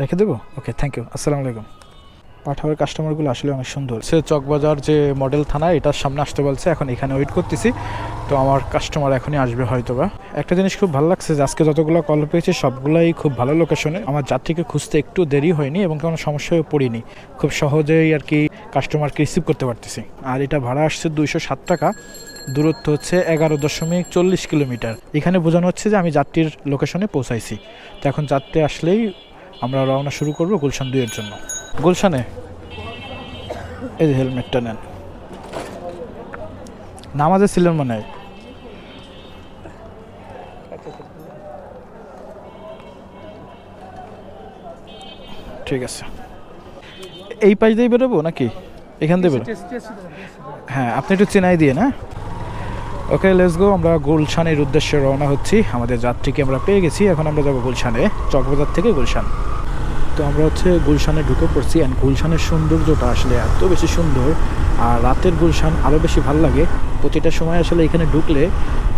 রেখে দেবো? Okay thank you আসসালামু আলাইকুম। পাঠাওয়ার কাস্টমারগুলো আসলে অনেক সুন্দর। সে চকবাজার যে মডেল থানা এটার সামনে আসতে বলছে, এখন এখানে ওয়েট করতেছি। তো আমার কাস্টমার এখনই আসবে হয়তো বা একটা জিনিস খুব ভালো লাগছে যে আজকে যতগুলো কল পেয়েছি, সবগুলাই খুব ভালো লোকেশনে আমার যাত্রীকে খুঁজতে একটু দেরি হয়নি এবং কোনো সমস্যায় পড়িনি। খুব সহজেই আর কি কাস্টমারকে রিসিভ করতে পারতেছি। আর এটা ভাড়া আসছে দুইশো সাত টাকা। দূরত্ব হচ্ছে এগারো দশমিক চল্লিশ কিলোমিটার। এখানে বোঝানো হচ্ছে যে আমি যাত্রীর লোকেশনে পৌঁছাইছি। তো এখন যাত্রী আসলেই আমরা রওনা শুরু করব গুলশান দুইয়ের জন্য। গুলশানে এই যে হেলমেটটা নেন। নামাজে ছিলেন মনে হয়। ঠিক আছে। এই পাশ দিয়ে বেরোবো নাকি? এখান দিয়ে বেরো হ্যাঁ আপনি একটু চেনাই দিয়ে না? ওকে লেস গো আমরা গুলশানের উদ্দেশ্যে রওনা হচ্ছি। আমাদের যাত্রীকে আমরা পেয়ে গেছি। এখন আমরা যাব গুলশানে, চকবাজার থেকে গুলশান। তো আমরা হচ্ছে গুলশানে ঢুকে পড়ছি অ্যান্ড গুলশানের সৌন্দর্যটা আসলে এত বেশি সুন্দর আর রাতের গুলশান আরও বেশি ভালো লাগে। প্রতিটা সময় আসলে এখানে ঢুকলে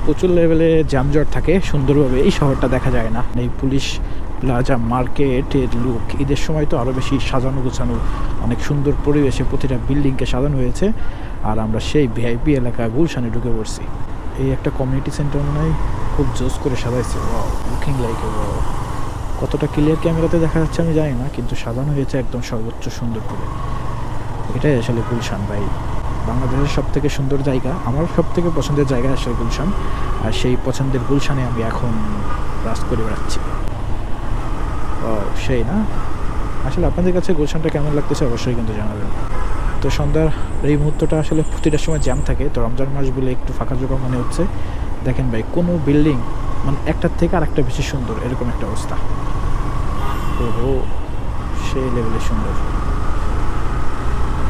প্রচুর লেভেলে জ্যামজট থাকে, সুন্দরভাবে এই শহরটা দেখা যায় না। এই পুলিশ প্লাজা মার্কেটের লুক ঈদের সময় তো আরও বেশি সাজানো গোছানো অনেক সুন্দর পরিবেশে প্রতিটা বিল্ডিংকে সাজানো হয়েছে। আর আমরা সেই ভিআইপি এলাকা গুলশানে ঢুকে পড়ছি। এই একটা কমিউনিটি সেন্টার মনে হয় খুব জোস করে সাজাইছে। লুকিং লাইক কতটা ক্লিয়ার ক্যামেরাতে দেখা যাচ্ছে আমি জানি না, কিন্তু সাজানো হয়েছে একদম সর্বোচ্চ সুন্দর করে এটাই আসলে গুলশান ভাই। বাংলাদেশের সব থেকে সুন্দর জায়গা, আমার সব থেকে পছন্দের জায়গা আসলে গুলশান। আর সেই পছন্দের গুলশানে আমি এখন রাস করে বেড়াচ্ছি। ও সেই না? আসলে আপনাদের কাছে গুলশানটা কেমন লাগতেছে অবশ্যই কিন্তু জানাবেন। তো সন্ধ্যার এই মুহূর্তটা আসলে প্রতিটা সময় জ্যাম থাকে। তো রমজান মাস বলে একটু ফাঁকা জোকা মনে হচ্ছে। দেখেন ভাই, কোনো বিল্ডিং মানে একটার থেকে আরেকটা বেশি সুন্দর, এরকম একটা অবস্থা। ওহো, সেই লেভেলে সুন্দর।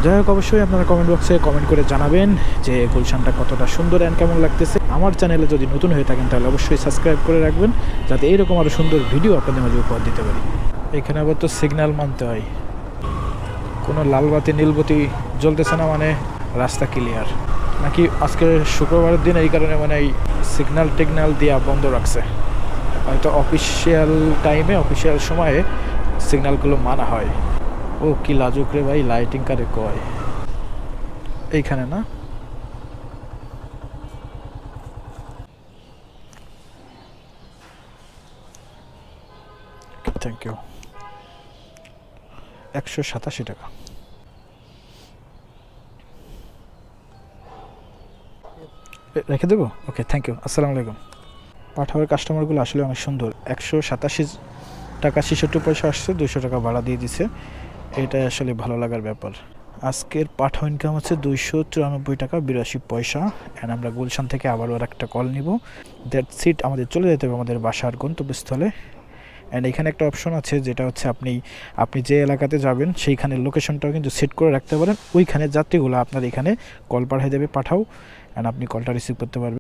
যাই হোক, অবশ্যই আপনারা কমেন্ট বক্সে কমেন্ট করে জানাবেন যে গুলশানটা কতটা সুন্দর অ্যান্ড কেমন লাগতেছে। আমার চ্যানেলে যদি নতুন হয়ে থাকেন, তাহলে অবশ্যই সাবস্ক্রাইব করে রাখবেন, যাতে এইরকম আরও সুন্দর ভিডিও আপনাদের মাঝে উপহার দিতে পারি। এখানে আবার তো সিগন্যাল মানতে হয়। কোনো লাল বাতি, নীল বাতি জ্বলতেছে না মানে রাস্তা ক্লিয়ার নাকি আজকে শুক্রবারের দিন এই কারণে মানে এই সিগন্যাল টিগনাল দিয়া বন্ধ রাখছে। হয়তো অফিসিয়াল টাইমে অফিসিয়াল সময়ে সিগন্যালগুলো মানা হয়। ও কি লাজুক রে ভাই লাইটিং কারে কয়? এইখানে না? থ্যাংক ইউ একশো সাতাশি টাকা। রেখে দেবো? ওকে থ্যাংক ইউ আসসালামু আলাইকুম। পাঠাওয়ার কাস্টমারগুলো আসলে অনেক সুন্দর। একশো সাতাশি টাকা ছেষট্টি পয়সা আসছে দুশো টাকা ভাড়া দিয়ে দিছে। এটাই আসলে ভালো লাগার ব্যাপার। আজকের পাঠাও ইনকাম হচ্ছে দুইশো চুরানব্বই টাকা, বিরাশি পয়সা। অ্যান্ড আমরা গুলশান থেকে আবারও আর একটা কল নিব। দ্যাট সিট আমাদের চলে যেতে হবে আমাদের বাসার গন্তব্যস্থলে। অ্যান্ড এখানে একটা অপশন আছে যেটা হচ্ছে আপনি আপনি যে এলাকাতে যাবেন সেইখানে লোকেশনটাও কিন্তু সেট করে রাখতে পারেন। ওইখানে যাত্রীগুলো আপনার এখানে কল পাঠিয়ে দেবে, পাঠাও। অ্যান্ড আপনি কলটা রিসিভ করতে পারবেন।